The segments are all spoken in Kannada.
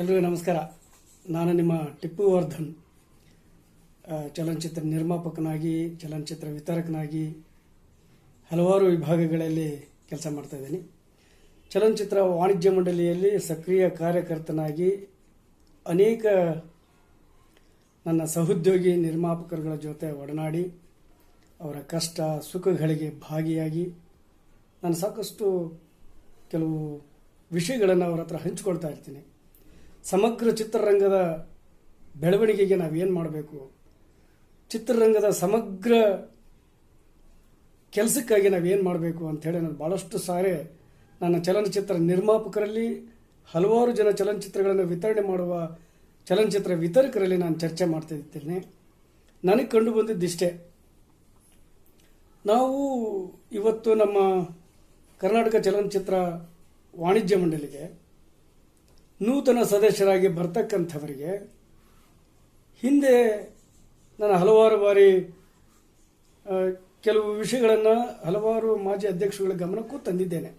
ಎಲ್ರಿಗೂ ನಮಸ್ಕಾರ. ನಾನು ನಿಮ್ಮ ಟಿಪ್ಪು ವರ್ಧನ್ ಚಲನಚಿತ್ರ ನಿರ್ಮಾಪಕನಾಗಿ, ಚಲನಚಿತ್ರ ವಿತರಕನಾಗಿ ಹಲವಾರು ವಿಭಾಗಗಳಲ್ಲಿ ಕೆಲಸ ಮಾಡ್ತಾ ಇದ್ದೀನಿ. ಚಲನಚಿತ್ರ ವಾಣಿಜ್ಯ ಮಂಡಳಿಯಲ್ಲಿ ಸಕ್ರಿಯ ಕಾರ್ಯಕರ್ತನಾಗಿ ಅನೇಕ ನನ್ನ ಸಹೋದ್ಯೋಗಿ ನಿರ್ಮಾಪಕರುಗಳ ಜೊತೆ ಒಡನಾಡಿ, ಅವರ ಕಷ್ಟ, ಸುಖಗಳಿಗೆ ಭಾಗಿಯಾಗಿ ನಾನು ಸಾಕಷ್ಟು ಕೆಲವು ವಿಷಯಗಳನ್ನು ಅವರ ಹತ್ರ ಹಂಚಿಕೊಳ್ತಾ ಇರ್ತೀನಿ. ಸಮಗ್ರ ಚಿತ್ರರಂಗದ ಬೆಳವಣಿಗೆಗೆ ನಾವೇನು ಮಾಡಬೇಕು? ಚಿತ್ರರಂಗದ ಸಮಗ್ರ ಕೆಲಸಕ್ಕಾಗಿ ನಾವೇನು ಮಾಡಬೇಕು ಅಂಥೇಳಿ ನಾನು ಭಾಳಷ್ಟು ಸಾರಿ ನನ್ನ ಚಲನಚಿತ್ರ ನಿರ್ಮಾಪಕರಲ್ಲಿ, ಹಲವಾರು ಜನ ಚಲನಚಿತ್ರಗಳನ್ನು ವಿತರಣೆ ಮಾಡುವ ಚಲನಚಿತ್ರ ವಿತರಕರಲ್ಲಿ ನಾನು ಚರ್ಚೆ ಮಾಡ್ತಿದ್ದೇನೆ ನನಗೆ ಕಂಡು ಬಂದಿದ್ದಿಷ್ಟೇ ನಾವು ಇವತ್ತು ನಮ್ಮ ಕರ್ನಾಟಕ ಚಲನಚಿತ್ರ ವಾಣಿಜ್ಯ ಮಂಡಳಿಗೆ ನೂತನ ಸದಸ್ಯರಾಗಿ ಬರ್ತಕ್ಕಂಥವರಿಗೆ ಹಿಂದೆ ನಾನು ಹಲವಾರು ಬಾರಿ ಕೆಲವು ವಿಷಯಗಳನ್ನು ಹಲವಾರು ಮಾಜಿ ಅಧ್ಯಕ್ಷಗಳ ಗಮನಕ್ಕೂ ತಂದಿದ್ದೇನೆ.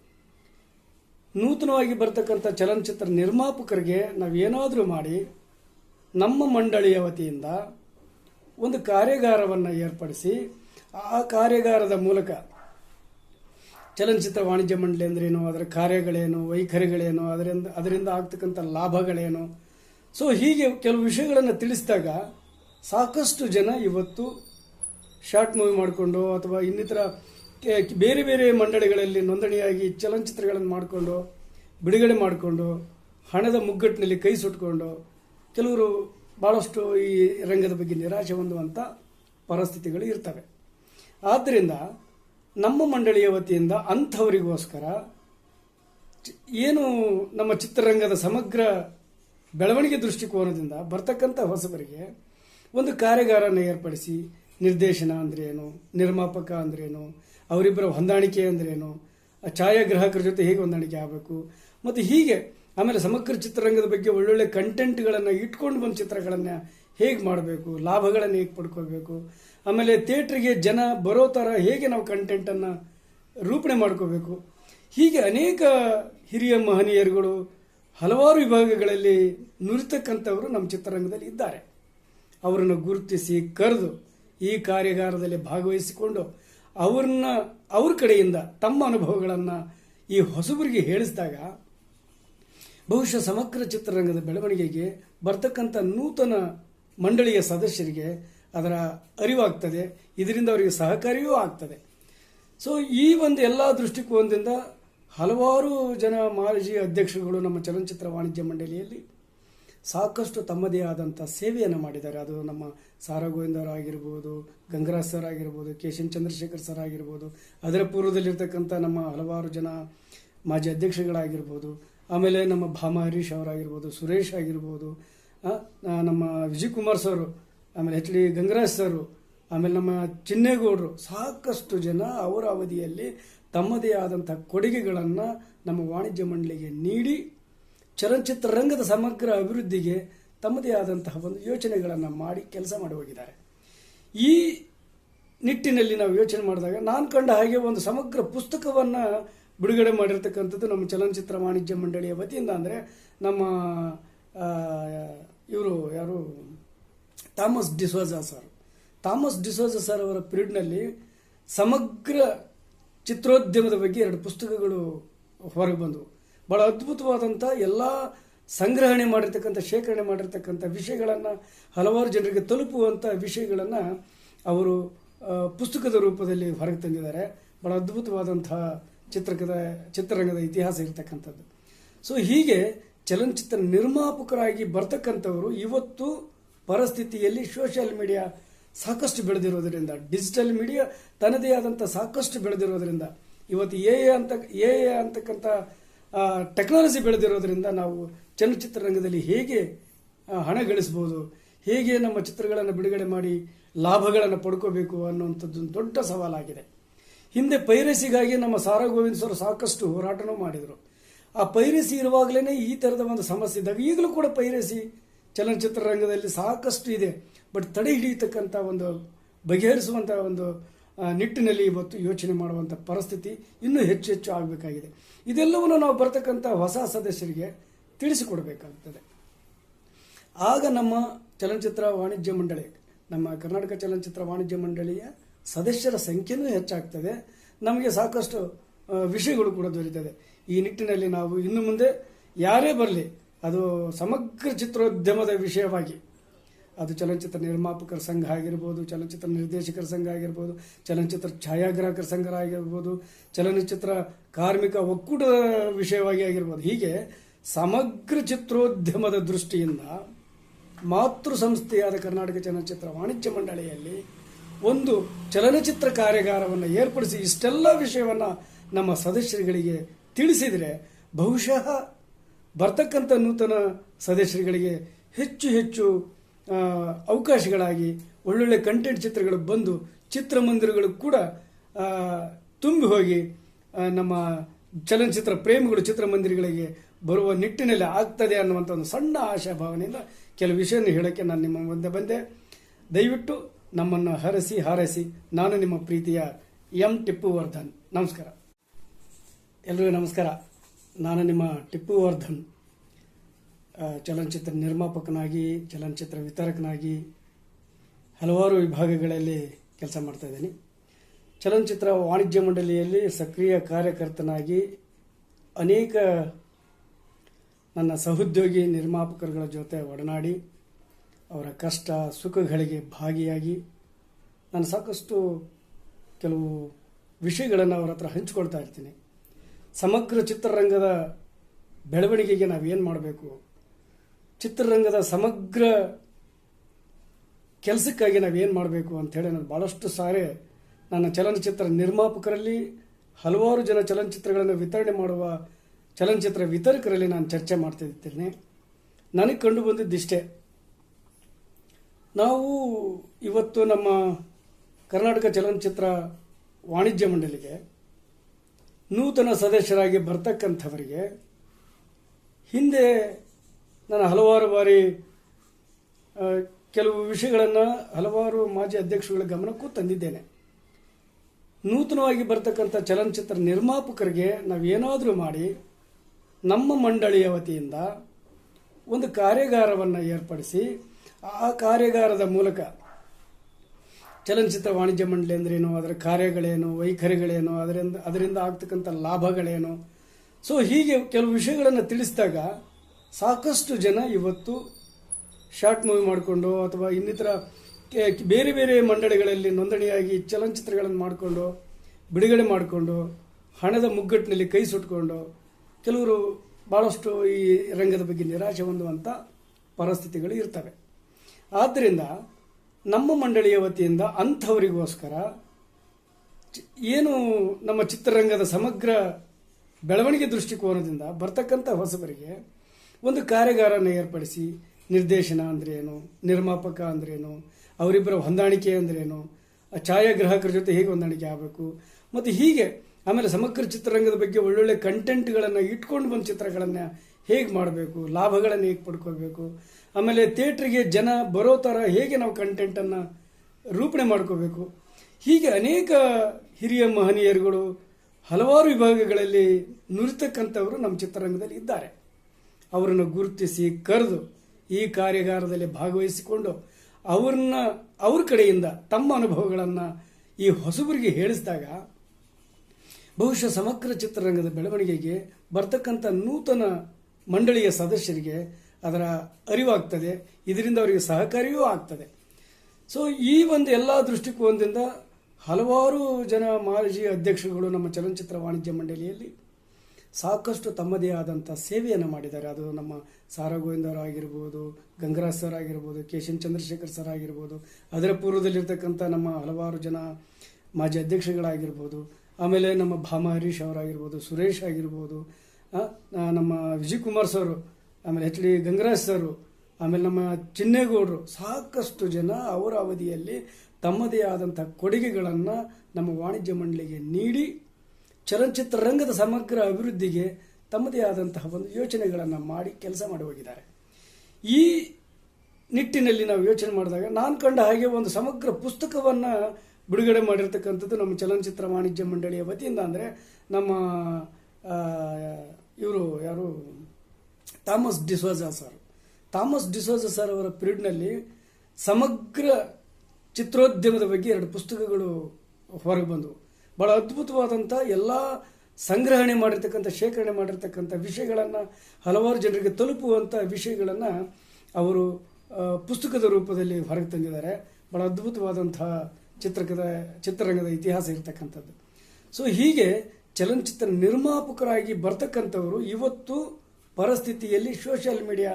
ನೂತನವಾಗಿ ಬರ್ತಕ್ಕಂಥ ಚಲನಚಿತ್ರ ನಿರ್ಮಾಪಕರಿಗೆ ನಾವೇನಾದರೂ ಮಾಡಿ ನಮ್ಮ ಮಂಡಳಿಯ ವತಿಯಿಂದ ಒಂದು ಕಾರ್ಯಾಗಾರವನ್ನು ಏರ್ಪಡಿಸಿ, ಆ ಕಾರ್ಯಾಗಾರದ ಮೂಲಕ ಚಲನಚಿತ್ರ ವಾಣಿಜ್ಯ ಮಂಡಳಿ ಅಂದ್ರೇನು? ಅದರ ಕಾರ್ಯಗಳೇನು? ವೈಖರಿಗಳೇನು? ಅದರಿಂದ ಅದರಿಂದ ಆಗ್ತಕ್ಕಂಥ ಲಾಭಗಳೇನು? ಸೊ ಹೀಗೆ ಕೆಲವು ವಿಷಯಗಳನ್ನು ತಿಳಿಸಿದಾಗ ಸಾಕಷ್ಟು ಜನ ಇವತ್ತು ಶಾರ್ಟ್ ಮೂವಿ ಮಾಡಿಕೊಂಡು ಅಥವಾ ಇನ್ನಿತರ ಬೇರೆ ಬೇರೆ ಮಂಡಳಿಗಳಲ್ಲಿ ನೋಂದಣಿಯಾಗಿ ಚಲನಚಿತ್ರಗಳನ್ನು ಮಾಡಿಕೊಂಡು, ಬಿಡುಗಡೆ ಮಾಡಿಕೊಂಡು, ಹಣದ ಮುಗ್ಗಟ್ಟಿನಲ್ಲಿ ಕೈ ಸುಟ್ಕೊಂಡು, ಕೆಲವರು ಭಾಳಷ್ಟು ಈ ರಂಗದ ಬಗ್ಗೆ ನಿರಾಶೆ ಹೊಂದುವಂಥ ಪರಿಸ್ಥಿತಿಗಳು ಇರ್ತವೆ. ಆದ್ದರಿಂದ ನಮ್ಮ ಮಂಡಳಿಯ ವತಿಯಿಂದ ಅಂಥವರಿಗೋಸ್ಕರ ಏನು ನಮ್ಮ ಚಿತ್ರರಂಗದ ಸಮಗ್ರ ಬೆಳವಣಿಗೆ ದೃಷ್ಟಿಕೋನದಿಂದ ಬರ್ತಕ್ಕಂಥ ಹೊಸಬರಿಗೆ ಒಂದು ಕಾರ್ಯಾಗಾರನ ಏರ್ಪಡಿಸಿ ನಿರ್ದೇಶನ ಅಂದ್ರೇನು ನಿರ್ಮಾಪಕ ಅಂದ್ರೇನು ಅವರಿಬ್ಬರ ಹೊಂದಾಣಿಕೆ ಅಂದ್ರೇನು ಛಾಯಾಗ್ರಾಹಕರ ಜೊತೆ ಹೇಗೆ ಹೊಂದಾಣಿಕೆ ಆಗಬೇಕು, ಮತ್ತು ಹೀಗೆ ಆಮೇಲೆ ಸಮಗ್ರ ಚಿತ್ರರಂಗದ ಬಗ್ಗೆ ಒಳ್ಳೊಳ್ಳೆ ಕಂಟೆಂಟ್ಗಳನ್ನು ಇಟ್ಕೊಂಡು ಬಂದ ಚಿತ್ರಗಳನ್ನು ಹೇಗೆ ಮಾಡಬೇಕು? ಲಾಭಗಳನ್ನು ಹೇಗೆ ಪಡ್ಕೋಬೇಕು? ಆಮೇಲೆ ಥಿಯೇಟ್ರಿಗೆ ಜನ ಬರೋ ಥರ ಹೇಗೆ ನಾವು ಕಂಟೆಂಟನ್ನು ರೂಪಣೆ ಮಾಡ್ಕೋಬೇಕು? ಹೀಗೆ ಅನೇಕ ಹಿರಿಯ ಮಹನೀಯರುಗಳು ಹಲವಾರು ವಿಭಾಗಗಳಲ್ಲಿ ನುರಿತಕ್ಕಂಥವರು ನಮ್ಮ ಚಿತ್ರರಂಗದಲ್ಲಿ ಇದ್ದಾರೆ. ಅವರನ್ನು ಗುರುತಿಸಿ ಕರೆದು ಈ ಕಾರ್ಯಾಗಾರದಲ್ಲಿ ಭಾಗವಹಿಸಿಕೊಂಡು ಅವ್ರನ್ನ ಅವ್ರ ಕಡೆಯಿಂದ ತಮ್ಮ ಅನುಭವಗಳನ್ನು ಈ ಹೊಸಬರಿಗೆ ಹೇಳಿಸಿದಾಗ ಬಹುಶಃ ಸಮಗ್ರ ಚಿತ್ರರಂಗದ ಬೆಳವಣಿಗೆಗೆ ಬರ್ತಕ್ಕಂಥ ನೂತನ ಮಂಡಳಿಯ ಸದಸ್ಯರಿಗೆ ಅದರ ಅರಿವಾಗ್ತದೆ. ಇದರಿಂದ ಅವರಿಗೆ ಸಹಕಾರಿಯೂ ಆಗ್ತದೆ. ಸೊ ಈ ಒಂದು ಎಲ್ಲ ದೃಷ್ಟಿಕೋನದಿಂದ ಹಲವಾರು ಜನ ಮಾಜಿ ಅಧ್ಯಕ್ಷರುಗಳು ನಮ್ಮ ಚಲನಚಿತ್ರ ವಾಣಿಜ್ಯ ಮಂಡಳಿಯಲ್ಲಿ ಸಾಕಷ್ಟು ತಮ್ಮದೇ ಆದಂಥ ಸೇವೆಯನ್ನು ಮಾಡಿದ್ದಾರೆ. ಅದು ನಮ್ಮ ಸಾರಾ ಗೋವಿಂದರ್ ಆಗಿರ್ಬೋದು, ಗಂಗರಾಜ್ ಸರ್ ಆಗಿರ್ಬೋದು, ಕೆ ಎನ್ ಚಂದ್ರಶೇಖರ್ ಸರ್ ಆಗಿರ್ಬೋದು, ಅದರ ಪೂರ್ವದಲ್ಲಿರ್ತಕ್ಕಂಥ ನಮ್ಮ ಹಲವಾರು ಜನ ಮಾಜಿ ಅಧ್ಯಕ್ಷಗಳಾಗಿರ್ಬೋದು ಆಮೇಲೆ ನಮ್ಮ ಭಾಮ ಹರೀಶ್ ಅವರಾಗಿರ್ಬೋದು, ಸುರೇಶ್ ಆಗಿರ್ಬೋದು ನಮ್ಮ ವಿಜಯ್ ಕುಮಾರ್ ಸರು, ಆಮೇಲೆ ಎಚ್ ಡಿ ಗಂಗರಾಜ್ ಸರು, ಆಮೇಲೆ ನಮ್ಮ ಚಿನ್ನೇಗೌಡರು, ಸಾಕಷ್ಟು ಜನ ಅವರ ಅವಧಿಯಲ್ಲಿ ತಮ್ಮದೇ ಆದಂಥ ಕೊಡುಗೆಗಳನ್ನು ನಮ್ಮ ವಾಣಿಜ್ಯ ಮಂಡಳಿಗೆ ನೀಡಿ ಚಲನಚಿತ್ರ ರಂಗದ ಸಮಗ್ರ ಅಭಿವೃದ್ಧಿಗೆ ತಮ್ಮದೇ ಆದಂತಹ ಒಂದು ಯೋಚನೆಗಳನ್ನು ಮಾಡಿ ಕೆಲಸ ಮಾಡಿ ಹೋಗಿದ್ದಾರೆ. ಈ ನಿಟ್ಟಿನಲ್ಲಿ ನಾವು ಯೋಚನೆ ಮಾಡಿದಾಗ ನಾನು ಕಂಡ ಹಾಗೆ ಒಂದು ಸಮಗ್ರ ಪುಸ್ತಕವನ್ನು ಬಿಡುಗಡೆ ಮಾಡಿರ್ತಕ್ಕಂಥದ್ದು ನಮ್ಮ ಚಲನಚಿತ್ರ ವಾಣಿಜ್ಯ ಮಂಡಳಿಯ ವತಿಯಿಂದ ಅಂದರೆ ನಮ್ಮ ಇವರು ಯಾರು? ಥಾಮಸ್ ಡಿಸೋಜಾ ಸರ್. ಥಾಮಸ್ ಡಿಸೋಜಾ ಸರ್ ಅವರ ಪೀರಿಯಡ್ನಲ್ಲಿ ಸಮಗ್ರ ಚಿತ್ರೋದ್ಯಮದ ಬಗ್ಗೆ ಎರಡು ಪುಸ್ತಕಗಳು ಹೊರಗೆ ಬಂದವು. ಬಹಳ ಅದ್ಭುತವಾದಂಥ ಎಲ್ಲ ಸಂಗ್ರಹಣೆ ಮಾಡಿರ್ತಕ್ಕಂಥ, ಶೇಖರಣೆ ಮಾಡಿರ್ತಕ್ಕಂಥ ವಿಷಯಗಳನ್ನು, ಹಲವಾರು ಜನರಿಗೆ ತಲುಪುವಂಥ ವಿಷಯಗಳನ್ನು ಅವರು ಪುಸ್ತಕದ ರೂಪದಲ್ಲಿ ಹೊರಗೆ ತಂದಿದ್ದಾರೆ. ಬಹಳ ಅದ್ಭುತವಾದಂಥ ಚಿತ್ರಕದ, ಚಿತ್ರರಂಗದ ಇತಿಹಾಸ ಇರತಕ್ಕಂಥದ್ದು. ಸೊ ಹೀಗೆ ಚಲನಚಿತ್ರ ನಿರ್ಮಾಪಕರಾಗಿ ಬರ್ತಕ್ಕಂಥವರು ಇವತ್ತು ಪರಿಸ್ಥಿತಿಯಲ್ಲಿ ಸೋಷಿಯಲ್ ಮೀಡಿಯಾ ಸಾಕಷ್ಟು ಬೆಳೆದಿರೋದರಿಂದ, ಡಿಜಿಟಲ್ ಮೀಡಿಯಾ ತನ್ನದೇ ಆದಂಥ ಸಾಕಷ್ಟು ಬೆಳೆದಿರೋದರಿಂದ, ಇವತ್ತು ಎ ಅಂತ, ಎ ಎ ಅಂತಕ್ಕಂಥ ಟೆಕ್ನಾಲಜಿ ಬೆಳೆದಿರೋದರಿಂದ ನಾವು ಚಲನಚಿತ್ರರಂಗದಲ್ಲಿ ಹೇಗೆ ಹಣ ಗಳಿಸ್ಬೋದು ಹೇಗೆ ನಮ್ಮ ಚಿತ್ರಗಳನ್ನು ಬಿಡುಗಡೆ ಮಾಡಿ ಲಾಭಗಳನ್ನು ಪಡ್ಕೋಬೇಕು ಅನ್ನುವಂಥದ್ದು ದೊಡ್ಡ ಸವಾಲಾಗಿದೆ. ಹಿಂದೆ ಪೈರಸಿಗಾಗಿ ನಮ್ಮ ಸಾರಾ ಗೋವಿಂದ್ ಸರ್ ಸಾಕಷ್ಟು ಹೋರಾಟನೂ ಮಾಡಿದರು. ಆ ಪೈರಸಿ ಇರುವಾಗಲೇ ಈ ಥರದ ಒಂದು ಸಮಸ್ಯೆ ಇದ್ದಾಗ ಈಗಲೂ ಕೂಡ ಪೈರಸಿ ಚಲನಚಿತ್ರ ರಂಗದಲ್ಲಿ ಸಾಕಷ್ಟು ಇದೆ. ಬಟ್ ತಡೆ ಹಿಡಿಯತಕ್ಕಂಥ ಒಂದು ಬಗೆಹರಿಸುವಂಥ ಒಂದು ನಿಟ್ಟಿನಲ್ಲಿ ಇವತ್ತು ಯೋಚನೆ ಮಾಡುವಂಥ ಪರಿಸ್ಥಿತಿ ಇನ್ನೂ ಹೆಚ್ಚು ಹೆಚ್ಚು ಆಗಬೇಕಾಗಿದೆ. ಇದೆಲ್ಲವನ್ನು ನಾವು ಬರ್ತಕ್ಕಂಥ ಹೊಸ ಸದಸ್ಯರಿಗೆ ತಿಳಿಸಿಕೊಡಬೇಕಾಗ್ತದೆ. ಆಗ ನಮ್ಮ ಚಲನಚಿತ್ರ ವಾಣಿಜ್ಯ ಮಂಡಳಿ, ನಮ್ಮ ಕರ್ನಾಟಕ ಚಲನಚಿತ್ರ ವಾಣಿಜ್ಯ ಮಂಡಳಿಯ ಸದಸ್ಯರ ಸಂಖ್ಯೆನೂ ಹೆಚ್ಚಾಗ್ತದೆ. ನಮಗೆ ಸಾಕಷ್ಟು ವಿಷಯಗಳು ಕೂಡ ದೊರೀತದೆ. ಈ ನಿಟ್ಟಿನಲ್ಲಿ ನಾವು ಇನ್ನು ಮುಂದೆ ಯಾರೇ ಬರಲಿ, ಅದು ಸಮಗ್ರ ಚಿತ್ರೋದ್ಯಮದ ವಿಷಯವಾಗಿ. ಅದು ಚಲನಚಿತ್ರ ನಿರ್ಮಾಪಕರ ಸಂಘ ಆಗಿರ್ಬೋದು, ಚಲನಚಿತ್ರ ನಿರ್ದೇಶಕರ ಸಂಘ ಆಗಿರ್ಬೋದು, ಚಲನಚಿತ್ರ ಛಾಯಾಗ್ರಾಹಕರ ಸಂಘ ಆಗಿರ್ಬೋದು, ಚಲನಚಿತ್ರ ಕಾರ್ಮಿಕ ಒಕ್ಕೂಟದ ವಿಷಯವಾಗಿ ಆಗಿರ್ಬೋದು. ಹೀಗೆ ಸಮಗ್ರ ಚಿತ್ರೋದ್ಯಮದ ದೃಷ್ಟಿಯಿಂದ ಮಾತೃ ಸಂಸ್ಥೆಯಾದ ಕರ್ನಾಟಕ ಚಲನಚಿತ್ರ ವಾಣಿಜ್ಯ ಮಂಡಳಿಯಲ್ಲಿ ಒಂದು ಚಲನಚಿತ್ರ ಕಾರ್ಯಾಗಾರವನ್ನು ಏರ್ಪಡಿಸಿ ಇಷ್ಟೆಲ್ಲ ವಿಷಯವನ್ನು ನಮ್ಮ ಸದಸ್ಯರುಗಳಿಗೆ ತಿಳಿಸಿದರೆ ಬಹುಶಃ ಬರ್ತಕ್ಕಂಥ ನೂತನ ಸದಸ್ಯರುಗಳಿಗೆ ಹೆಚ್ಚು ಹೆಚ್ಚು ಅವಕಾಶಗಳಾಗಿ ಒಳ್ಳೊಳ್ಳೆ ಕಂಟೆಂಟ್ ಚಿತ್ರಗಳು ಬಂದು ಚಿತ್ರಮಂದಿರಗಳು ಕೂಡ ತುಂಬಿ ಹೋಗಿ ನಮ್ಮ ಚಲನಚಿತ್ರ ಪ್ರೇಮಿಗಳು ಚಿತ್ರಮಂದಿರಗಳಿಗೆ ಬರುವ ನಿಟ್ಟಿನಲ್ಲಿ ಆಗ್ತದೆ ಅನ್ನುವಂಥ ಒಂದು ಸಣ್ಣ ಆಶಾ ಭಾವನೆಯಿಂದ ಕೆಲವು ವಿಷಯವನ್ನು ಹೇಳೋಕ್ಕೆ ನಾನು ನಿಮ್ಮ ಮುಂದೆ ಬಂದೆ. ದಯವಿಟ್ಟು ನಮ್ಮನ್ನು ಹರಸಿ ಹಾರೈಸಿ. ನಾನು ನಿಮ್ಮ ಪ್ರೀತಿಯ ಎಂ ಟಿಪ್ಪು ವರ್ಧನ್ ನಮಸ್ಕಾರ. ಎಲ್ರಿಗೂ ನಮಸ್ಕಾರ. ನಾನು ನಿಮ್ಮ ಟಿಪ್ಪು ವರ್ಧನ್. ಚಲನಚಿತ್ರ ನಿರ್ಮಾಪಕನಾಗಿ, ಚಲನಚಿತ್ರ ವಿತರಕನಾಗಿ ಹಲವಾರು ವಿಭಾಗಗಳಲ್ಲಿ ಕೆಲಸ ಮಾಡ್ತಾ ಇದ್ದೀನಿ. ಚಲನಚಿತ್ರ ವಾಣಿಜ್ಯ ಮಂಡಳಿಯಲ್ಲಿ ಸಕ್ರಿಯ ಕಾರ್ಯಕರ್ತನಾಗಿ ಅನೇಕ ನನ್ನ ಸಹೋದ್ಯೋಗಿ ನಿರ್ಮಾಪಕರುಗಳ ಜೊತೆ ಒಡನಾಡಿ, ಅವರ ಕಷ್ಟ, ಸುಖಗಳಿಗೆ ಭಾಗಿಯಾಗಿ ನಾನು ಸಾಕಷ್ಟು ಕೆಲವು ವಿಷಯಗಳನ್ನು ಅವರ ಹತ್ರ ಹಂಚಿಕೊಳ್ತಾ ಇರ್ತೀನಿ. ಸಮಗ್ರ ಚಿತ್ರರಂಗದ ಬೆಳವಣಿಗೆಗೆ ನಾವೇನು ಮಾಡಬೇಕು? ಚಿತ್ರರಂಗದ ಸಮಗ್ರ ಕೆಲಸಕ್ಕಾಗಿ ನಾವೇನು ಮಾಡಬೇಕು ಅಂಥೇಳಿ ನಾನು ಭಾಳಷ್ಟು ಸಾರಿ ನನ್ನ ಚಲನಚಿತ್ರ ನಿರ್ಮಾಪಕರಲ್ಲಿ, ಹಲವಾರು ಜನ ಚಲನಚಿತ್ರಗಳನ್ನು ವಿತರಣೆ ಮಾಡುವ ಚಲನಚಿತ್ರ ವಿತರಕರಲ್ಲಿ ನಾನು ಚರ್ಚೆ ಮಾಡ್ತಿದ್ದೇನೆ ನನಗೆ ಕಂಡು ಬಂದಿದ್ದಿಷ್ಟೇ ನಾವು ಇವತ್ತು ನಮ್ಮ ಕರ್ನಾಟಕ ಚಲನಚಿತ್ರ ವಾಣಿಜ್ಯ ಮಂಡಳಿಗೆ ನೂತನ ಸದಸ್ಯರಾಗಿ ಬರ್ತಕ್ಕಂಥವರಿಗೆ ಹಿಂದೆ ನಾನು ಹಲವಾರು ಬಾರಿ ಕೆಲವು ವಿಷಯಗಳನ್ನು ಹಲವಾರು ಮಾಜಿ ಅಧ್ಯಕ್ಷಗಳ ಗಮನಕ್ಕೂ ತಂದಿದ್ದೇನೆ. ನೂತನವಾಗಿ ಬರ್ತಕ್ಕಂಥ ಚಲನಚಿತ್ರ ನಿರ್ಮಾಪಕರಿಗೆ ನಾವೇನಾದರೂ ಮಾಡಿ ನಮ್ಮ ಮಂಡಳಿಯ ವತಿಯಿಂದ ಒಂದು ಕಾರ್ಯಾಗಾರವನ್ನು ಏರ್ಪಡಿಸಿ, ಆ ಕಾರ್ಯಾಗಾರದ ಮೂಲಕ ಚಲನಚಿತ್ರ ವಾಣಿಜ್ಯ ಮಂಡಳಿ ಅಂದ್ರೇನು? ಅದರ ಕಾರ್ಯಗಳೇನು? ವೈಖರಿಗಳೇನು? ಅದರಿಂದ ಅದರಿಂದ ಆಗ್ತಕ್ಕಂಥ ಲಾಭಗಳೇನು? ಸೊ ಹೀಗೆ ಕೆಲವು ವಿಷಯಗಳನ್ನು ತಿಳಿಸಿದಾಗ ಸಾಕಷ್ಟು ಜನ ಇವತ್ತು ಶಾರ್ಟ್ ಮೂವಿ ಮಾಡಿಕೊಂಡು ಅಥವಾ ಇನ್ನಿತರ ಬೇರೆ ಬೇರೆ ಮಂಡಳಿಗಳಲ್ಲಿ ನೋಂದಣಿಯಾಗಿ ಚಲನಚಿತ್ರಗಳನ್ನು ಮಾಡಿಕೊಂಡು, ಬಿಡುಗಡೆ ಮಾಡಿಕೊಂಡು, ಹಣದ ಮುಗ್ಗಟ್ಟಿನಲ್ಲಿ ಕೈ ಸುಟ್ಕೊಂಡು, ಕೆಲವರು ಭಾಳಷ್ಟು ಈ ರಂಗದ ಬಗ್ಗೆ ನಿರಾಶೆ ಹೊಂದುವಂಥ ಪರಿಸ್ಥಿತಿಗಳು ಇರ್ತವೆ. ಆದ್ದರಿಂದ ನಮ್ಮ ಮಂಡಳಿಯ ವತಿಯಿಂದ ಅಂಥವರಿಗೋಸ್ಕರ ಏನು ನಮ್ಮ ಚಿತ್ರರಂಗದ ಸಮಗ್ರ ಬೆಳವಣಿಗೆ ದೃಷ್ಟಿಕೋನದಿಂದ ಬರ್ತಕ್ಕಂಥ ಹೊಸಬರಿಗೆ ಒಂದು ಕಾರ್ಯಾಗಾರನ ಏರ್ಪಡಿಸಿ ನಿರ್ದೇಶನ ಅಂದ್ರೇನು, ನಿರ್ಮಾಪಕ ಅಂದ್ರೇನು, ಅವರಿಬ್ಬರ ಹೊಂದಾಣಿಕೆ ಅಂದ್ರೇನು ಛಾಯಾಗ್ರಾಹಕರ ಜೊತೆ ಹೇಗೆ ಹೊಂದಾಣಿಕೆ ಆಗಬೇಕು, ಮತ್ತು ಹೀಗೆ ಆಮೇಲೆ ಸಮಗ್ರ ಚಿತ್ರರಂಗದ ಬಗ್ಗೆ ಒಳ್ಳೊಳ್ಳೆ ಕಂಟೆಂಟ್ಗಳನ್ನು ಇಟ್ಕೊಂಡು ಬಂದ ಚಿತ್ರಗಳನ್ನು ಹೇಗೆ ಮಾಡಬೇಕು, ಲಾಭಗಳನ್ನು ಹೇಗೆ ಪಡ್ಕೋಬೇಕು ಆಮೇಲೆ ಥಿಯೇಟ್ರಿಗೆ ಜನ ಬರೋ ಥರ ಹೇಗೆ ನಾವು ಕಂಟೆಂಟನ್ನು ರೂಪಣೆ ಮಾಡ್ಕೋಬೇಕು? ಹೀಗೆ ಅನೇಕ ಹಿರಿಯ ಮಹನೀಯರುಗಳು ಹಲವಾರು ವಿಭಾಗಗಳಲ್ಲಿ ನುರಿತಕ್ಕಂಥವರು ನಮ್ಮ ಚಿತ್ರರಂಗದಲ್ಲಿ ಇದ್ದಾರೆ. ಅವರನ್ನು ಗುರುತಿಸಿ, ಕರೆದು ಈ ಕಾರ್ಯಾಗಾರದಲ್ಲಿ ಭಾಗವಹಿಸಿಕೊಂಡು ಅವ್ರನ್ನ, ಅವ್ರ ಕಡೆಯಿಂದ ತಮ್ಮ ಅನುಭವಗಳನ್ನು ಈ ಹೊಸಬರಿಗೆ ಹೇಳಿಸಿದಾಗ ಬಹುಶಃ ಸಮಗ್ರ ಚಿತ್ರರಂಗದ ಬೆಳವಣಿಗೆಗೆ ಬರ್ತಕ್ಕಂಥ ನೂತನ ಮಂಡಳಿಯ ಸದಸ್ಯರಿಗೆ ಅದರ ಅರಿವಾಗ್ತದೆ. ಇದರಿಂದ ಅವರಿಗೆ ಸಹಕಾರಿಯೂ ಆಗ್ತದೆ. ಸೊ ಈ ಒಂದು ಎಲ್ಲ ದೃಷ್ಟಿಕೋನದಿಂದ ಹಲವಾರು ಜನ ಮಾಜಿ ಅಧ್ಯಕ್ಷರುಗಳು ನಮ್ಮ ಚಲನಚಿತ್ರ ವಾಣಿಜ್ಯ ಮಂಡಳಿಯಲ್ಲಿ ಸಾಕಷ್ಟು ತಮ್ಮದೇ ಆದಂಥ ಸೇವೆಯನ್ನು ಮಾಡಿದ್ದಾರೆ. ಅದು ನಮ್ಮ ಸಾರಾ ಗೋವಿಂದರ್ ಆಗಿರ್ಬೋದು, ಗಂಗರಾಜ್ ಸರ್ ಆಗಿರ್ಬೋದು, ಕೆ ಎನ್ ಚಂದ್ರಶೇಖರ್ ಸರ್ ಆಗಿರ್ಬೋದು, ಅದರ ಪೂರ್ವದಲ್ಲಿರ್ತಕ್ಕಂಥ ನಮ್ಮ ಹಲವಾರು ಜನ ಮಾಜಿ ಅಧ್ಯಕ್ಷಗಳಾಗಿರ್ಬೋದು ಆಮೇಲೆ ನಮ್ಮ ಭಾಮ ಹರೀಶ್ ಅವರಾಗಿರ್ಬೋದು, ಸುರೇಶ್ ಆಗಿರ್ಬೋದು ನಮ್ಮ ವಿಜಯ್ ಕುಮಾರ್ ಸರ್ ಆಮೇಲೆ ಎಚ್ ಡಿ ಗಂಗರಾಜ್ ಸರ್, ಆಮೇಲೆ ನಮ್ಮ ಚಿನ್ನೇಗೌಡರು, ಸಾಕಷ್ಟು ಜನ ಅವರ ಅವಧಿಯಲ್ಲಿ ತಮ್ಮದೇ ಆದಂಥ ಕೊಡುಗೆಗಳನ್ನು ನಮ್ಮ ವಾಣಿಜ್ಯ ಮಂಡಳಿಗೆ ನೀಡಿ ಚಲನಚಿತ್ರ ರಂಗದ ಸಮಗ್ರ ಅಭಿವೃದ್ಧಿಗೆ ತಮ್ಮದೇ ಆದಂತಹ ಒಂದು ಯೋಚನೆಗಳನ್ನು ಮಾಡಿ ಕೆಲಸ ಮಾಡಿ ಹೋಗಿದ್ದಾರೆ. ಈ ನಿಟ್ಟಿನಲ್ಲಿ ನಾವು ಯೋಚನೆ ಮಾಡಿದಾಗ ನಾನು ಕಂಡ ಹಾಗೆ ಒಂದು ಸಮಗ್ರ ಪುಸ್ತಕವನ್ನು ಬಿಡುಗಡೆ ಮಾಡಿರ್ತಕ್ಕಂಥದ್ದು ನಮ್ಮ ಚಲನಚಿತ್ರ ವಾಣಿಜ್ಯ ಮಂಡಳಿಯ ವತಿಯಿಂದ ಅಂದರೆ ನಮ್ಮ ಇವರು ಯಾರು? Thomas D'Souza sir. Thomas D'Souza sir ಅವರ ಪೀರಿಯಡ್ನಲ್ಲಿ ಸಮಗ್ರ ಚಿತ್ರೋದ್ಯಮದ ಬಗ್ಗೆ ಎರಡು ಪುಸ್ತಕಗಳು ಹೊರಗೆ ಬಂದವು. ಬಹಳ ಅದ್ಭುತವಾದಂಥ ಎಲ್ಲ ಸಂಗ್ರಹಣೆ ಮಾಡಿರ್ತಕ್ಕಂಥ, ಶೇಖರಣೆ ಮಾಡಿರ್ತಕ್ಕಂಥ ವಿಷಯಗಳನ್ನು ಹಲವಾರು ಜನರಿಗೆ ತಲುಪುವಂಥ ವಿಷಯಗಳನ್ನು ಅವರು ಪುಸ್ತಕದ ರೂಪದಲ್ಲಿ ಹೊರಗೆ ತಂದಿದ್ದಾರೆ. ಬಹಳ ಅದ್ಭುತವಾದಂತಹ ಚಿತ್ರಕದ, ಚಿತ್ರರಂಗದ ಇತಿಹಾಸ ಇರತಕ್ಕಂಥದ್ದು. ಸೊ ಹೀಗೆ ಚಲನಚಿತ್ರ ನಿರ್ಮಾಪಕರಾಗಿ ಬರ್ತಕ್ಕಂಥವರು ಇವತ್ತು ಪರಿಸ್ಥಿತಿಯಲ್ಲಿ ಸೋಷಿಯಲ್ ಮೀಡಿಯಾ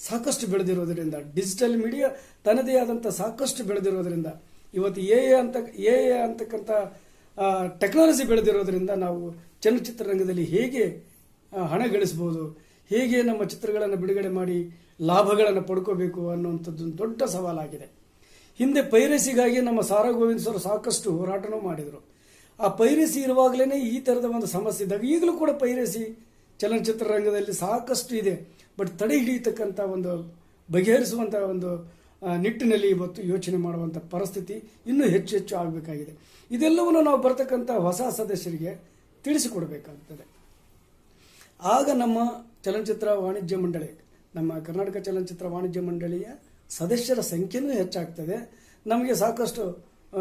ಸಾಕಷ್ಟು ಬೆಳೆದಿರೋದ್ರಿಂದ ಡಿಜಿಟಲ್ ಮೀಡಿಯಾ ತನ್ನದೇ ಆದಂಥ ಸಾಕಷ್ಟು ಬೆಳೆದಿರೋದ್ರಿಂದ, ಇವತ್ತು ಎ ಎ ಅಂತ ಎ ಎ ಅಂತಕ್ಕಂಥ ಟೆಕ್ನಾಲಜಿ ಬೆಳೆದಿರೋದ್ರಿಂದ ನಾವು ಚಲನಚಿತ್ರರಂಗದಲ್ಲಿ ಹೇಗೆ ಹಣ ಗಳಿಸ್ಬೋದು ಹೇಗೆ ನಮ್ಮ ಚಿತ್ರಗಳನ್ನು ಬಿಡುಗಡೆ ಮಾಡಿ ಲಾಭಗಳನ್ನು ಪಡ್ಕೋಬೇಕು ಅನ್ನುವಂಥದ್ದು ದೊಡ್ಡ ಸವಾಲಾಗಿದೆ. ಹಿಂದೆ ಪೈರಸಿಗಾಗಿ ನಮ್ಮ ಸಾರಾ ಗೋವಿಂದ್ ಸರ್ ಸಾಕಷ್ಟು ಹೋರಾಟನೂ ಮಾಡಿದರು. ಆ ಪೈರಸಿ ಇರುವಾಗಲೇ ಈ ಥರದ ಒಂದು ಸಮಸ್ಯೆ ಇದ್ದಾಗ ಈಗಲೂ ಕೂಡ ಪೈರಸಿ ಚಲನಚಿತ್ರರಂಗದಲ್ಲಿ ಸಾಕಷ್ಟು ಇದೆ. ಬಟ್ ತಡೆ ಹಿಡಿಯತಕ್ಕಂಥ ಒಂದು ಬಗೆಹರಿಸುವಂಥ ಒಂದು ನಿಟ್ಟಿನಲ್ಲಿ ಇವತ್ತು ಯೋಚನೆ ಮಾಡುವಂಥ ಪರಿಸ್ಥಿತಿ ಇನ್ನೂ ಹೆಚ್ಚು ಹೆಚ್ಚು ಆಗಬೇಕಾಗಿದೆ. ಇದೆಲ್ಲವನ್ನು ನಾವು ಬರತಕ್ಕಂಥ ಹೊಸ ಸದಸ್ಯರಿಗೆ ತಿಳಿಸಿಕೊಡಬೇಕಾಗ್ತದೆ. ಆಗ ನಮ್ಮ ಚಲನಚಿತ್ರ ವಾಣಿಜ್ಯ ಮಂಡಳಿ, ನಮ್ಮ ಕರ್ನಾಟಕ ಚಲನಚಿತ್ರ ವಾಣಿಜ್ಯ ಮಂಡಳಿಯ ಸದಸ್ಯರ ಸಂಖ್ಯೆನೂ ಹೆಚ್ಚಾಗ್ತದೆ. ನಮಗೆ ಸಾಕಷ್ಟು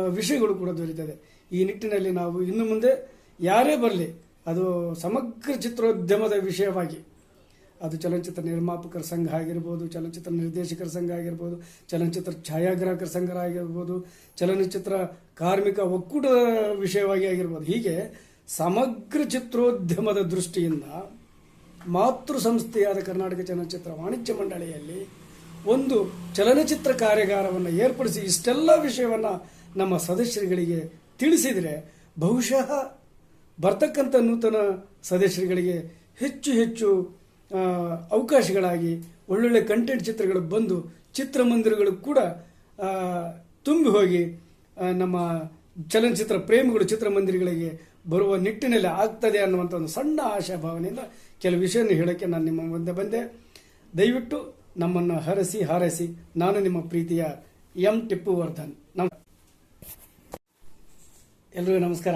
ವಿಷಯಗಳು ಕೂಡ ದೊರೀತದೆ. ಈ ನಿಟ್ಟಿನಲ್ಲಿ ನಾವು ಇನ್ನು ಮುಂದೆ ಯಾರೇ ಬರಲಿ ಅದು ಸಮಗ್ರ ಚಿತ್ರೋದ್ಯಮದ ವಿಷಯವಾಗಿ. ಅದು ಚಲನಚಿತ್ರ ನಿರ್ಮಾಪಕರ ಸಂಘ ಆಗಿರ್ಬೋದು, ಚಲನಚಿತ್ರ ನಿರ್ದೇಶಕರ ಸಂಘ ಆಗಿರ್ಬೋದು, ಚಲನಚಿತ್ರ ಛಾಯಾಗ್ರಾಹಕರ ಸಂಘ ಆಗಿರ್ಬೋದು, ಚಲನಚಿತ್ರ ಕಾರ್ಮಿಕ ಒಕ್ಕೂಟ ವಿಷಯವಾಗಿ ಆಗಿರ್ಬೋದು. ಹೀಗೆ ಸಮಗ್ರ ಚಿತ್ರೋದ್ಯಮದ ದೃಷ್ಟಿಯಿಂದ ಮಾತೃ ಸಂಸ್ಥೆಯಾದ ಕರ್ನಾಟಕ ಚಲನಚಿತ್ರ ವಾಣಿಜ್ಯ ಮಂಡಳಿಯಲ್ಲಿ ಒಂದು ಚಲನಚಿತ್ರ ಕಾರ್ಯಾಗಾರವನ್ನು ಏರ್ಪಡಿಸಿ ಇಷ್ಟೆಲ್ಲ ವಿಷಯವನ್ನು ನಮ್ಮ ಸದಸ್ಯರುಗಳಿಗೆ ತಿಳಿಸಿದರೆ ಬಹುಶಃ ಬರ್ತಕ್ಕಂಥ ನೂತನ ಸದಸ್ಯರುಗಳಿಗೆ ಹೆಚ್ಚು ಹೆಚ್ಚು ಅವಕಾಶಗಳಾಗಿ ಒಳ್ಳೊಳ್ಳೆ ಕಂಟೆಂಟ್ ಚಿತ್ರಗಳು ಬಂದು ಚಿತ್ರಮಂದಿರಗಳು ಕೂಡ ತುಂಬಿ ಹೋಗಿ ನಮ್ಮ ಚಲನಚಿತ್ರ ಪ್ರೇಮಿಗಳು ಚಿತ್ರಮಂದಿರಗಳಿಗೆ ಬರುವ ನಿಟ್ಟಿನಲ್ಲಿ ಆಗ್ತದೆ ಅನ್ನುವಂಥ ಒಂದು ಸಣ್ಣ ಆಶಾಭಾವನೆಯಿಂದ ಕೆಲವು ವಿಷಯವನ್ನು ಹೇಳೋಕ್ಕೆ ನಾನು ನಿಮ್ಮ ಮುಂದೆ ಬಂದೆ. ದಯವಿಟ್ಟು ನಮ್ಮನ್ನು ಹರಸಿ ಹಾರೈಸಿ. ನಾನು ನಿಮ್ಮ ಪ್ರೀತಿಯ ಎಂ ಟಿಪ್ಪು ವರ್ಧನ್. ನಮ್ ಎಲ್ರಿಗೂ ನಮಸ್ಕಾರ.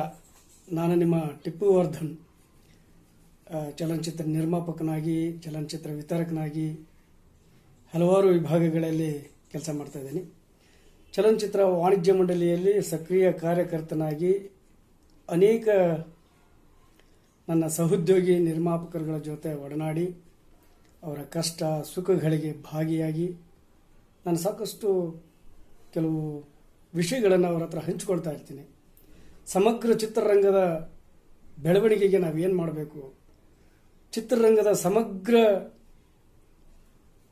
ನಾನು ನಿಮ್ಮ ಟಿಪ್ಪು ವರ್ಧನ್ ಚಲನಚಿತ್ರ ನಿರ್ಮಾಪಕನಾಗಿ, ಚಲನಚಿತ್ರ ವಿತರಕನಾಗಿ ಹಲವಾರು ವಿಭಾಗಗಳಲ್ಲಿ ಕೆಲಸ ಮಾಡ್ತಾ ಇದ್ದೀನಿ. ಚಲನಚಿತ್ರ ವಾಣಿಜ್ಯ ಮಂಡಳಿಯಲ್ಲಿ ಸಕ್ರಿಯ ಕಾರ್ಯಕರ್ತನಾಗಿ ಅನೇಕ ನನ್ನ ಸಹೋದ್ಯೋಗಿ ನಿರ್ಮಾಪಕರುಗಳ ಜೊತೆ ಒಡನಾಡಿ, ಅವರ ಕಷ್ಟ, ಸುಖಗಳಿಗೆ ಭಾಗಿಯಾಗಿ ನಾನು ಸಾಕಷ್ಟು ಕೆಲವು ವಿಷಯಗಳನ್ನು ಅವರ ಹತ್ರ ಹಂಚಿಕೊಳ್ತಾ ಇರ್ತೀನಿ. ಸಮಗ್ರ ಚಿತ್ರರಂಗದ ಬೆಳವಣಿಗೆಗೆ ನಾವೇನು ಮಾಡಬೇಕು? ಚಿತ್ರರಂಗದ ಸಮಗ್ರ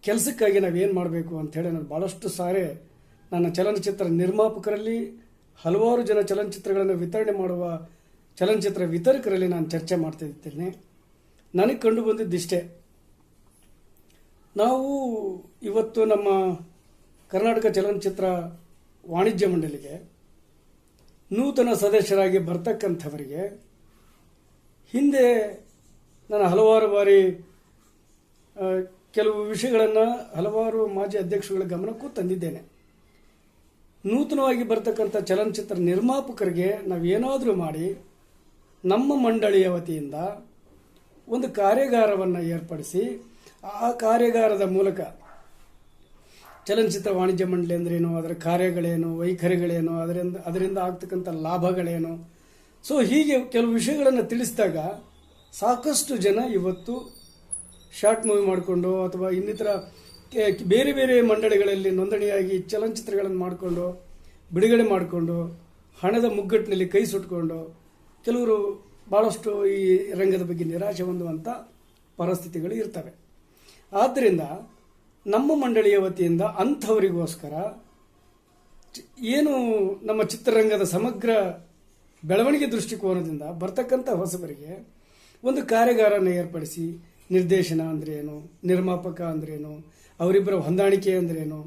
ಕೆಲಸಕ್ಕಾಗಿ ನಾವೇನು ಮಾಡಬೇಕು ಅಂಥೇಳಿ ನಾನು ಭಾಳಷ್ಟು ಸಾರಿ ನನ್ನ ಚಲನಚಿತ್ರ ನಿರ್ಮಾಪಕರಲ್ಲಿ, ಹಲವಾರು ಜನ ಚಲನಚಿತ್ರಗಳನ್ನು ವಿತರಣೆ ಮಾಡುವ ಚಲನಚಿತ್ರ ವಿತರಕರಲ್ಲಿ ನಾನು ಚರ್ಚೆ ಮಾಡ್ತಿದ್ದೇನೆ ನನಗೆ ಕಂಡು ಬಂದಿದ್ದಿಷ್ಟೇ ನಾವು ಇವತ್ತು ನಮ್ಮ ಕರ್ನಾಟಕ ಚಲನಚಿತ್ರ ವಾಣಿಜ್ಯ ಮಂಡಳಿಗೆ ನೂತನ ಸದಸ್ಯರಾಗಿ ಬರ್ತಕ್ಕಂಥವರಿಗೆ ಹಿಂದೆ ನಾನು ಹಲವಾರು ಬಾರಿ ಕೆಲವು ವಿಷಯಗಳನ್ನು ಹಲವಾರು ಮಾಜಿ ಅಧ್ಯಕ್ಷಗಳ ಗಮನಕ್ಕೂ ತಂದಿದ್ದೇನೆ. ನೂತನವಾಗಿ ಬರ್ತಕ್ಕಂಥ ಚಲನಚಿತ್ರ ನಿರ್ಮಾಪಕರಿಗೆ ನಾವು ಏನಾದರೂ ಮಾಡಿ ನಮ್ಮ ಮಂಡಳಿಯ ವತಿಯಿಂದ ಒಂದು ಕಾರ್ಯಾಗಾರವನ್ನು ಏರ್ಪಡಿಸಿ, ಆ ಕಾರ್ಯಾಗಾರದ ಮೂಲಕ ಚಲನಚಿತ್ರ ವಾಣಿಜ್ಯ ಮಂಡಳಿ ಅಂದ್ರೇನು ಅದರ ಕಾರ್ಯಗಳೇನು? ವೈಖರಿಗಳೇನು? ಅದರಿಂದ ಅದರಿಂದ ಆಗ್ತಕ್ಕಂಥ ಲಾಭಗಳೇನು? ಸೊ ಹೀಗೆ ಕೆಲವು ವಿಷಯಗಳನ್ನು ತಿಳಿಸಿದಾಗ ಸಾಕಷ್ಟು ಜನ ಇವತ್ತು ಶಾರ್ಟ್ ಮೂವಿ ಮಾಡಿಕೊಂಡು ಅಥವಾ ಇನ್ನಿತರ ಬೇರೆ ಬೇರೆ ಮಂಡಳಿಗಳಲ್ಲಿ ನೋಂದಣಿಯಾಗಿ ಚಲನಚಿತ್ರಗಳನ್ನು ಮಾಡಿಕೊಂಡು, ಬಿಡುಗಡೆ ಮಾಡಿಕೊಂಡು, ಹಣದ ಮುಗ್ಗಟ್ಟಿನಲ್ಲಿ ಕೈ ಸುಟ್ಕೊಂಡು ಕೆಲವರು ಭಾಳಷ್ಟು ಈ ರಂಗದ ಬಗ್ಗೆ ನಿರಾಶೆ ಹೊಂದುವಂಥ ಪರಿಸ್ಥಿತಿಗಳು ಇರ್ತವೆ. ಆದ್ದರಿಂದ ನಮ್ಮ ಮಂಡಳಿಯ ವತಿಯಿಂದ ಅಂಥವರಿಗೋಸ್ಕರ ಏನು ನಮ್ಮ ಚಿತ್ರರಂಗದ ಸಮಗ್ರ ಬೆಳವಣಿಗೆ ದೃಷ್ಟಿಕೋನದಿಂದ ಬರ್ತಕ್ಕಂಥ ಹೊಸಬರಿಗೆ ಒಂದು ಕಾರ್ಯಾಗಾರನ ಏರ್ಪಡಿಸಿ ನಿರ್ದೇಶನ ಅಂದ್ರೇನು, ನಿರ್ಮಾಪಕ ಅಂದ್ರೇನು, ಅವರಿಬ್ಬರ ಹೊಂದಾಣಿಕೆ ಅಂದ್ರೇನು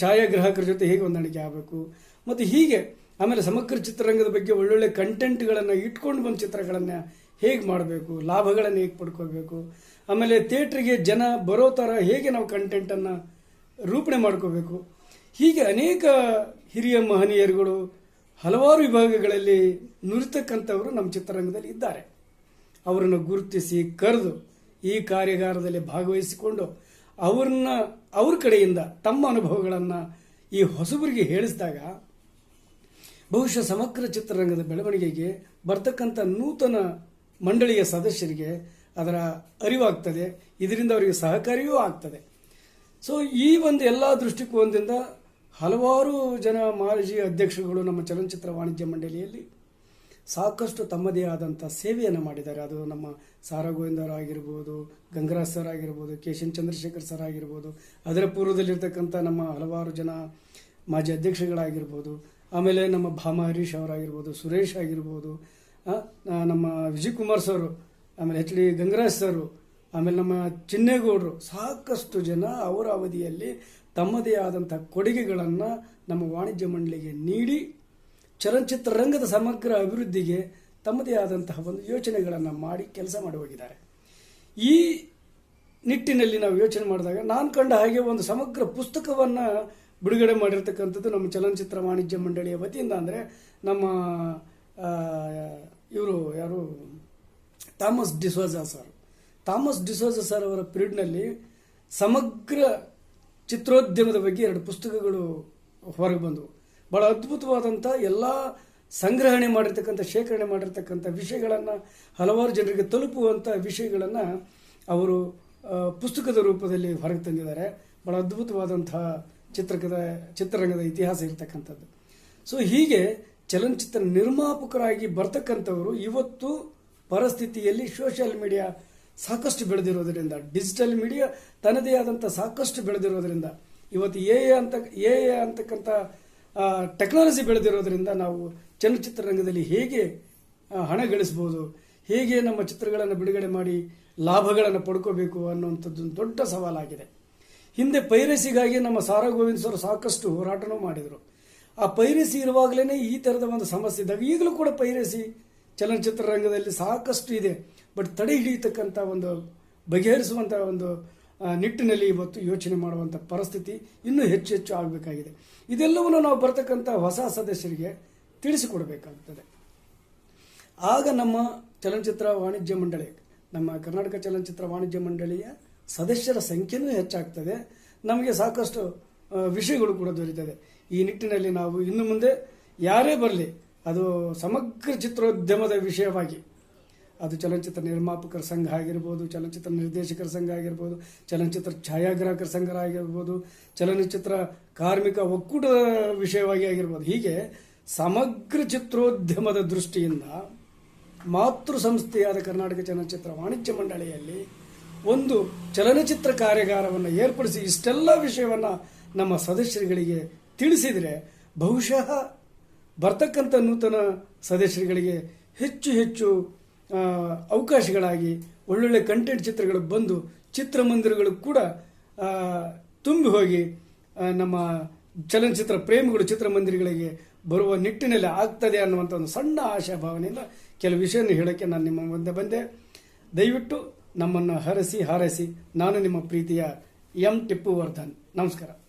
ಛಾಯಾಗ್ರಾಹಕರ ಜೊತೆ ಹೇಗೆ ಹೊಂದಾಣಿಕೆ ಆಗಬೇಕು, ಮತ್ತು ಹೀಗೆ ಆಮೇಲೆ ಸಮಗ್ರ ಚಿತ್ರರಂಗದ ಬಗ್ಗೆ ಒಳ್ಳೊಳ್ಳೆ ಕಂಟೆಂಟ್ಗಳನ್ನು ಇಟ್ಕೊಂಡು ಬಂದ ಚಿತ್ರಗಳನ್ನು ಹೇಗೆ ಮಾಡಬೇಕು, ಲಾಭಗಳನ್ನು ಹೇಗೆ ಪಡ್ಕೋಬೇಕು ಆಮೇಲೆ ಥಿಯೇಟ್ರಿಗೆ ಜನ ಬರೋ ಥರ ಹೇಗೆ ನಾವು ಕಂಟೆಂಟನ್ನು ರೂಪಣೆ ಮಾಡ್ಕೋಬೇಕು? ಹೀಗೆ ಅನೇಕ ಹಿರಿಯ ಮಹನೀಯರುಗಳು ಹಲವಾರು ವಿಭಾಗಗಳಲ್ಲಿ ನುರಿತಕ್ಕಂಥವರು ನಮ್ಮ ಚಿತ್ರರಂಗದಲ್ಲಿ ಇದ್ದಾರೆ. ಅವರನ್ನು ಗುರುತಿಸಿ ಕರೆದು ಈ ಕಾರ್ಯಾಗಾರದಲ್ಲಿ ಭಾಗವಹಿಸಿಕೊಂಡು ಅವ್ರನ್ನ ಅವ್ರ ಕಡೆಯಿಂದ ತಮ್ಮ ಅನುಭವಗಳನ್ನು ಈ ಹೊಸಬರಿಗೆ ಹೇಳಿಸಿದಾಗ ಬಹುಶಃ ಸಮಗ್ರ ಚಿತ್ರರಂಗದ ಬೆಳವಣಿಗೆಗೆ ಬರ್ತಕ್ಕಂಥ ನೂತನ ಮಂಡಳಿಯ ಸದಸ್ಯರಿಗೆ ಅದರ ಅರಿವಾಗ್ತದೆ. ಇದರಿಂದ ಅವರಿಗೆ ಸಹಕಾರಿಯೂ ಆಗ್ತದೆ. ಸೊ ಈ ಒಂದು ಎಲ್ಲ ದೃಷ್ಟಿಕೋನದಿಂದ ಹಲವಾರು ಜನ ಮಾಜಿ ಅಧ್ಯಕ್ಷರುಗಳು ನಮ್ಮ ಚಲನಚಿತ್ರ ವಾಣಿಜ್ಯ ಮಂಡಳಿಯಲ್ಲಿ ಸಾಕಷ್ಟು ತಮ್ಮದೇ ಆದಂಥ ಸೇವೆಯನ್ನು ಮಾಡಿದ್ದಾರೆ. ಅದು ನಮ್ಮ ಸಾರಾ ಗೋವಿಂದರ್ ಆಗಿರ್ಬೋದು, ಗಂಗರಾಜ್ ಸರ್ ಆಗಿರ್ಬೋದು, ಕೆ ಎನ್ ಚಂದ್ರಶೇಖರ್ ಸರ್ ಆಗಿರ್ಬೋದು, ಅದರ ಪೂರ್ವದಲ್ಲಿರ್ತಕ್ಕಂಥ ನಮ್ಮ ಹಲವಾರು ಜನ ಮಾಜಿ ಅಧ್ಯಕ್ಷಗಳಾಗಿರ್ಬೋದು, ಆಮೇಲೆ ನಮ್ಮ ಭಾಮ ಹರೀಶ್ ಅವರಾಗಿರ್ಬೋದು ಸುರೇಶ್ ಆಗಿರ್ಬೋದು ನಮ್ಮ ವಿಜಯ್ ಕುಮಾರ್ ಸರ್ ಆಮೇಲೆ ಎಚ್ ಡಿ ಗಂಗರಾಜ್ ಸರ್, ಆಮೇಲೆ ನಮ್ಮ ಚಿನ್ನೇಗೌಡರು, ಸಾಕಷ್ಟು ಜನ ಅವರ ಅವಧಿಯಲ್ಲಿ ತಮ್ಮದೇ ಆದಂಥ ಕೊಡುಗೆಗಳನ್ನು ನಮ್ಮ ವಾಣಿಜ್ಯ ಮಂಡಳಿಗೆ ನೀಡಿ, ಚಲನಚಿತ್ರ ರಂಗದ ಸಮಗ್ರ ಅಭಿವೃದ್ಧಿಗೆ ತಮ್ಮದೇ ಆದಂತಹ ಒಂದು ಯೋಚನೆಗಳನ್ನು ಮಾಡಿ ಕೆಲಸ ಮಾಡಿ ಹೋಗಿದ್ದಾರೆ. ಈ ನಿಟ್ಟಿನಲ್ಲಿ ನಾವು ಯೋಚನೆ ಮಾಡಿದಾಗ ನಾನು ಕಂಡ ಹಾಗೆ ಒಂದು ಸಮಗ್ರ ಪುಸ್ತಕವನ್ನು ಬಿಡುಗಡೆ ಮಾಡಿರ್ತಕ್ಕಂಥದ್ದು ನಮ್ಮ ಚಲನಚಿತ್ರ ವಾಣಿಜ್ಯ ಮಂಡಳಿಯ ವತಿಯಿಂದ ಅಂದರೆ ನಮ್ಮ ಇವರು ಯಾರು? Thomas D'Souza sir. Thomas D'Souza sir ಅವರ ಪಿರಿಯಡ್ನಲ್ಲಿ ಸಮಗ್ರ ಚಿತ್ರೋದ್ಯಮದ ಬಗ್ಗೆ ಎರಡು ಪುಸ್ತಕಗಳು ಹೊರಗೆ ಬಂದವು. ಬಹಳ ಅದ್ಭುತವಾದಂಥ ಎಲ್ಲ ಸಂಗ್ರಹಣೆ ಮಾಡಿರ್ತಕ್ಕಂಥ, ಶೇಖರಣೆ ಮಾಡಿರ್ತಕ್ಕಂಥ ವಿಷಯಗಳನ್ನು ಹಲವಾರು ಜನರಿಗೆ ತಲುಪುವಂಥ ವಿಷಯಗಳನ್ನು ಅವರು ಪುಸ್ತಕದ ರೂಪದಲ್ಲಿ ಹೊರಗೆ ತಂದಿದ್ದಾರೆ. ಬಹಳ ಅದ್ಭುತವಾದಂತಹ ಚಿತ್ರಕದ, ಚಿತ್ರರಂಗದ ಇತಿಹಾಸ ಇರತಕ್ಕಂಥದ್ದು. ಸೊ ಹೀಗೆ ಚಲನಚಿತ್ರ ನಿರ್ಮಾಪಕರಾಗಿ ಬರ್ತಕ್ಕಂಥವರು ಇವತ್ತು ಪರಿಸ್ಥಿತಿಯಲ್ಲಿ ಸೋಷಿಯಲ್ ಮೀಡಿಯಾ ಸಾಕಷ್ಟು ಬೆಳೆದಿರೋದ್ರಿಂದ ಡಿಜಿಟಲ್ ಮೀಡಿಯಾ ತನ್ನದೇ ಆದಂಥ ಸಾಕಷ್ಟು ಬೆಳೆದಿರೋದ್ರಿಂದ, ಇವತ್ತು ಎ ಅಂತ ಎ ಅಂತಕ್ಕಂಥ ಟೆಕ್ನಾಲಜಿ ಬೆಳೆದಿರೋದ್ರಿಂದ ನಾವು ಚಲನಚಿತ್ರ ರಂಗದಲ್ಲಿ ಹೇಗೆ ಹಣ ಗಳಿಸ್ಬೋದು ಹೇಗೆ ನಮ್ಮ ಚಿತ್ರಗಳನ್ನು ಬಿಡುಗಡೆ ಮಾಡಿ ಲಾಭಗಳನ್ನು ಪಡ್ಕೋಬೇಕು ಅನ್ನುವಂಥದ್ದು ದೊಡ್ಡ ಸವಾಲಾಗಿದೆ. ಹಿಂದೆ ಪೈರಸಿಗಾಗಿ ನಮ್ಮ ಸಾರಾ ಗೋವಿಂದ್ ಸರ್ ಸಾಕಷ್ಟು ಹೋರಾಟನೂ ಮಾಡಿದರು. ಆ ಪೈರಸಿ ಇರುವಾಗಲೇ ಈ ಥರದ ಒಂದು ಸಮಸ್ಯೆ ಇದ್ದಾವೆ. ಈಗಲೂ ಕೂಡ ಪೈರಸಿ ಚಲನಚಿತ್ರ ರಂಗದಲ್ಲಿ ಸಾಕಷ್ಟು ಇದೆ. ಬಟ್ ತಡೆ ಹಿಡಿಯತಕ್ಕಂಥ ಒಂದು ಬಗೆಹರಿಸುವಂಥ ಒಂದು ನಿಟ್ಟಿನಲ್ಲಿ ಇವತ್ತು ಯೋಚನೆ ಮಾಡುವಂಥ ಪರಿಸ್ಥಿತಿ ಇನ್ನೂ ಹೆಚ್ಚು ಹೆಚ್ಚು ಆಗಬೇಕಾಗಿದೆ. ಇದೆಲ್ಲವನ್ನು ನಾವು ಬರ್ತಕ್ಕಂಥ ಹೊಸ ಸದಸ್ಯರಿಗೆ ತಿಳಿಸಿಕೊಡಬೇಕಾಗ್ತದೆ. ಆಗ ನಮ್ಮ ಚಲನಚಿತ್ರ ವಾಣಿಜ್ಯ ಮಂಡಳಿ, ನಮ್ಮ ಕರ್ನಾಟಕ ಚಲನಚಿತ್ರ ವಾಣಿಜ್ಯ ಮಂಡಳಿಯ ಸದಸ್ಯರ ಸಂಖ್ಯೆನೂ ಹೆಚ್ಚಾಗ್ತದೆ. ನಮಗೆ ಸಾಕಷ್ಟು ವಿಷಯಗಳು ಕೂಡ ದೊರೀತದೆ. ಈ ನಿಟ್ಟಿನಲ್ಲಿ ನಾವು ಇನ್ನು ಮುಂದೆ ಯಾರೇ ಬರಲಿ ಅದು ಸಮಗ್ರ ಚಿತ್ರೋದ್ಯಮದ ವಿಷಯವಾಗಿ. ಅದು ಚಲನಚಿತ್ರ ನಿರ್ಮಾಪಕರ ಸಂಘ ಆಗಿರ್ಬೋದು, ಚಲನಚಿತ್ರ ನಿರ್ದೇಶಕರ ಸಂಘ ಆಗಿರ್ಬೋದು, ಚಲನಚಿತ್ರ ಛಾಯಾಗ್ರಾಹಕರ ಸಂಘ ಆಗಿರ್ಬೋದು ಚಲನಚಿತ್ರ ಕಾರ್ಮಿಕ ಒಕ್ಕೂಟ ವಿಷಯವಾಗಿ ಆಗಿರ್ಬೋದು. ಹೀಗೆ ಸಮಗ್ರ ಚಿತ್ರೋದ್ಯಮದ ದೃಷ್ಟಿಯಿಂದ ಮಾತೃ ಸಂಸ್ಥೆಯಾದ ಕರ್ನಾಟಕ ಚಲನಚಿತ್ರ ವಾಣಿಜ್ಯ ಮಂಡಳಿಯಲ್ಲಿ ಒಂದು ಚಲನಚಿತ್ರ ಕಾರ್ಯಾಗಾರವನ್ನು ಏರ್ಪಡಿಸಿ ಇಷ್ಟೆಲ್ಲ ವಿಷಯವನ್ನು ನಮ್ಮ ಸದಸ್ಯರುಗಳಿಗೆ ತಿಳಿಸಿದರೆ ಬಹುಶಃ ಬರ್ತಕ್ಕಂಥ ನೂತನ ಸದಸ್ಯರುಗಳಿಗೆ ಹೆಚ್ಚು ಹೆಚ್ಚು ಅವಕಾಶಗಳಾಗಿ ಒಳ್ಳೊಳ್ಳೆ ಕಂಟೆಂಟ್ ಚಿತ್ರಗಳು ಬಂದು ಚಿತ್ರಮಂದಿರಗಳು ಕೂಡ ತುಂಬಿ ಹೋಗಿ ನಮ್ಮ ಚಲನಚಿತ್ರ ಪ್ರೇಮಿಗಳು ಚಿತ್ರಮಂದಿರಗಳಿಗೆ ಬರುವ ನಿಟ್ಟಿನಲ್ಲಿ ಆಗ್ತದೆ ಅನ್ನುವಂಥ ಒಂದು ಸಣ್ಣ ಆಶಾಭಾವನೆಯಿಂದ ಕೆಲವು ವಿಷಯವನ್ನು ಹೇಳೋಕ್ಕೆ ನಾನು ನಿಮ್ಮ ಮುಂದೆ ಬಂದೆ. ದಯವಿಟ್ಟು ನಮ್ಮನ್ನು ಹರಸಿ ಹಾರೈಸಿ. ನಾನು ನಿಮ್ಮ ಪ್ರೀತಿಯ ಎಂ ಟಿಪ್ಪು ವರ್ಧನ್. ನಮಸ್ಕಾರ.